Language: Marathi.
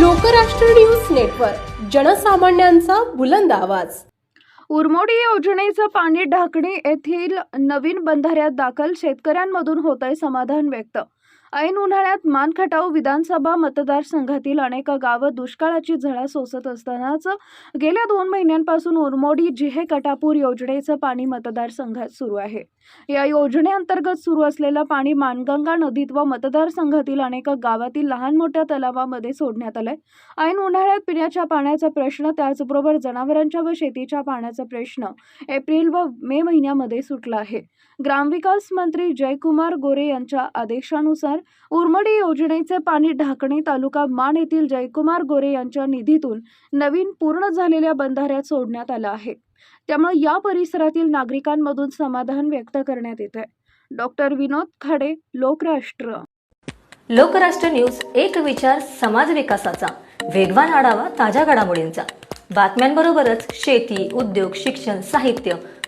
लोकराष्ट्र न्यूज नेटवर्क जनसामान्यांचा बुलंद आवाज. उरमोडी योजनेचं पाणी ढाकणी येथील नवीन बंधाऱ्यात दाखल शेतकऱ्यांमधून होत आहे समाधान व्यक्त. ऐन उन्हाळ्यात मानखटाव विधानसभा मतदारसंघातील अनेक गावं दुष्काळाची झळा सोसत असतानाच गेल्या दोन महिन्यांपासून उरमोडी जिहे कटापूर योजनेचं पाणी मतदारसंघात सुरू आहे. या योजनेअंतर्गत सुरू असलेलं पाणी मानगंगा नदीत व मतदारसंघातील अनेक गावातील लहान मोठ्या तलावामध्ये सोडण्यात आलंय. ऐन उन्हाळ्यात पिण्याच्या पाण्याचा प्रश्न त्याचबरोबर जनावरांच्या व शेतीच्या पाण्याचा प्रश्न एप्रिल व मे महिन्यामध्ये सुटला आहे. ग्रामविकास मंत्री जयकुमार गोरे यांच्या आदेशानुसार उर्मडी योजनेचे पाणी ढाकणे तालुका मान येथील जयकुमार गोरे यांच्या निधीतून नवीन पूर्ण झालेल्या बंधाऱ्यात सोडण्यात आलं आहे. त्यामुळे या परिसरातील नागरिकांमधून समाधान व्यक्त करण्यात येत आहे. डॉक्टर विनोद खाडे लोकराष्ट्र. लोकराष्ट्र न्यूज एक विचार समाज विकासाचा. वेगवान आढावा ताज्या घडामोडींचा. बातम्यांबरोबरच शेती उद्योग शिक्षण साहित्य